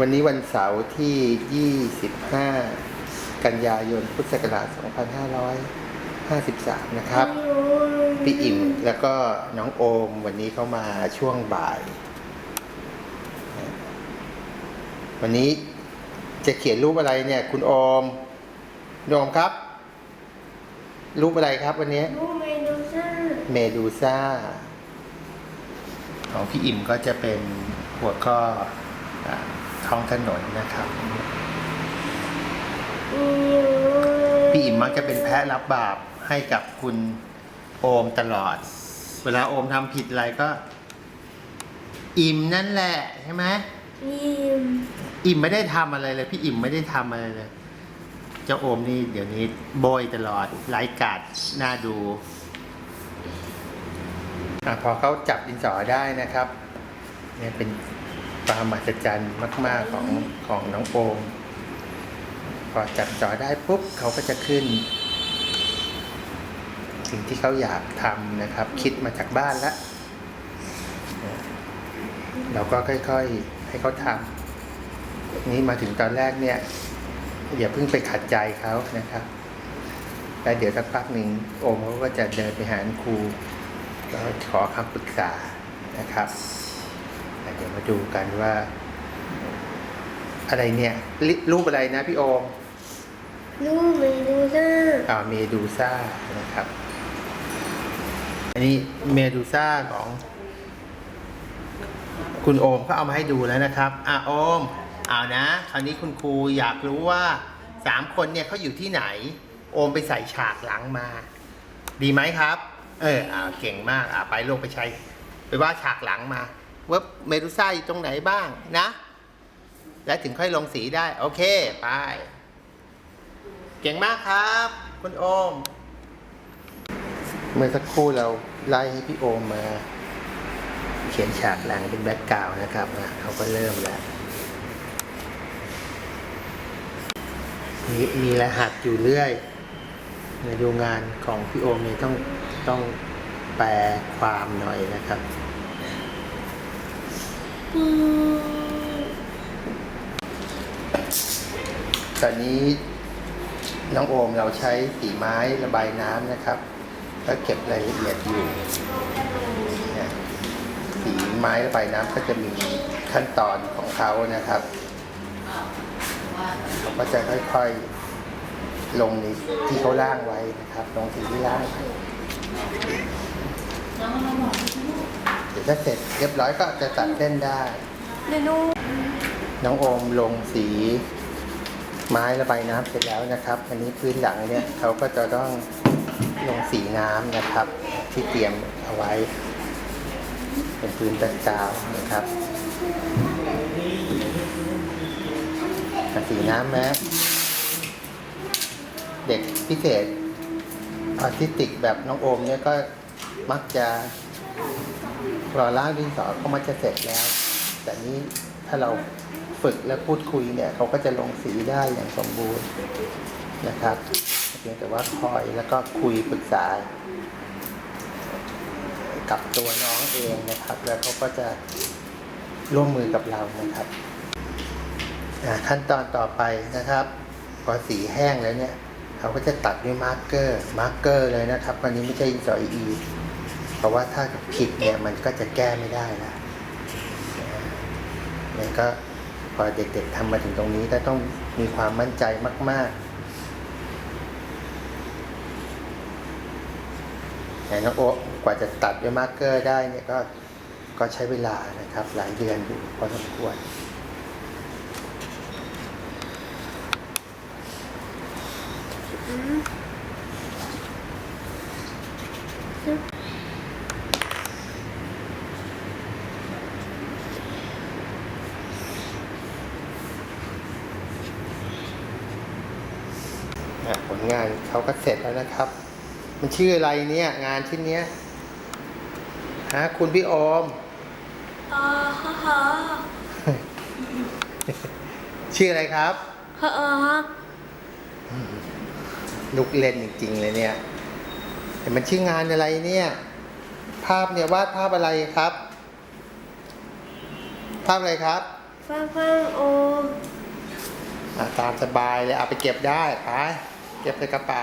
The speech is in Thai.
วันนี้วันเสาร์ที่ 25 กันยายน พุทธศักราช 2553 นะครับ พี่อิ่มแล้วก็น้องโอมวันนี้เขามาช่วงบ่าย วันนี้จะเขียนรูปอะไรเนี่ย คุณโอมคุณโอมครับ รูปอะไรครับวันนี้ลูกเมดูซ่า เมดูซ่า ของพี่อิ่มก็จะเป็นหัวข้ออ่า ท้องถนนนะครับพี่อิ่มมักจะเป็นแพ้รับบาปให้กับคุณโอมตลอด เวลาโอมทำผิดอะไรก็ อิ่มนั่นแหละใช่ไหมยิ้มอิ่มไม่ได้ทำอะไรเลย พี่อิ่มไม่ได้ทำอะไรเลยเจ้าโอมนี่เดี๋ยวนี้โบยตลอดไร้กาดน่าดูอะพอเขาจับดินสอได้นะครับ เนี่ยเป็น ความมหัศจรรย์มาก ๆของของน้องโอมพอจับจอได้ปุ๊บเขาก็จะขึ้น สิ่งที่เขาอยากทำนะครับ คิดมาจากบ้านแล้วเราก็ค่อยๆ ให้เขาทำนี่มาถึงตอนแรกเนี่ย อย่าเพิ่งไปขัดใจเขานะครับแล้วเดี๋ยวสักพักหนึ่งโอมเขาก็จะเดินไปหาครูแล้วขอคำปรึกษานะครับ เดี๋ยวมาดูกันว่า อะไรเนี่ยริรูปอะไรนะพี่โอมลูกเมดูซ่าอ่าเมดูซ่านะครับ อันนี้เมดูซ่าของ คุณโอมก็เอามาให้ดูแล้วนะครับ อะโอมเอานะ คราวนี้คุณครูอยากรู้ว่าสามคนเนี่ยเขาอยู่ที่ไหน โอมไปใส่ฉากหลังมา ดีไหมครับ เอออ่าเก่งมากอ่าไปลงไปใช้ ไปว่าฉากหลังมา ว่าเมดูซ่าอยู่ตรงไหนบ้างนะ แล้วถึงค่อยลงสีได้ โอเค ไป เก่งมากครับ คุณโอม เมื่อสักครู่เราไล่ให้พี่โอมมา เขียนฉากหลังเป็นแบ็กกราวน์นะครับนะเขาก็เริ่มแล้วมีมีรหัสอยู่เรื่อยในดูงานของพี่โอมนี่ต้องต้องแปลความหน่อยนะครับ ตอนนี้น้องโอมเราใช้สีไม้ระบายน้ำนะครับ ก็เก็บรายละเอียดอยู่สีไม้ระบายน้ำก็จะมีขั้นตอนของเขานะครับเขาก็จะค่อยๆลงในที่เขาล่างไว้นะครับ ลงสีที่ล่างไว้ ดี๋ยวถ้าเสร็จเรียบร้อยก็จะตัดเส้นได้ เดี๋ยวหนูน้องโอมลงสี ไม้ระบายน้ำเสร็จแล้วนะครับ อันนี้พื้นหลังเนี่ยเขาก็จะต้องลงสีน้ำนะครับ ที่เตรียมเอาไว้ เป็นพื้นแบ็คกราวด์นะครับอะสีน้ำแม้เด็กพิเศษออทิสติกแบบน้องโอมเนี่ยก็มักจะ รอล้างดินสอก็มักจะเสร็จแล้ว แต่นี้ถ้าเราฝึกและพูดคุยเนี่ยเขาก็จะลงสีได้อย่างสมบูรณ์นะครับเพียงแต่ว่าคอยแล้วก็คุยปรึกษา กับตัวน้องเองนะครับ แล้วเขาก็จะร่วมมือกับเรานะครับขั้นตอนต่อไปนะครับพอสีแห้งแล้วเนี่ย เขาก็จะตัดด้วยมาร์กเกอร์มาร์กเกอร์เลยนะครับวันนี้ไม่ใช่ดินสออี เพราะว่าถ้าผิดเนี่ยมันก็จะแก้ไม่ได้ละนี่ก็พอเด็กๆทำมาถึงตรงนี้ก็ต้องมีความมั่นใจมากๆแต่น้องโอ๊กว่าจะตัดด้วยมาร์กเกอร์ได้เนี่ยก็ก็ใช้เวลานะครับ หลายเดือนอยู่พอสมควรอะ ลงานเขาก็เสร็จแล้วนะครับ มันชื่ออะไรเนี่ย งานชิ้นเนี้ยฮะคุณพี่ออมออฮ่าชื่ออะไรครับฮ่าลูกเล่นจริงๆเลยเนี่ยแต่มันชื่องานอะไรเนี่ย ภาพเนี่ยวาดภาพอะไรครับ ภาพอะไรครับภาพภาพโอมตามสบายเลยเอาไปเก็บได้ไป เก็บใส่กระเป๋า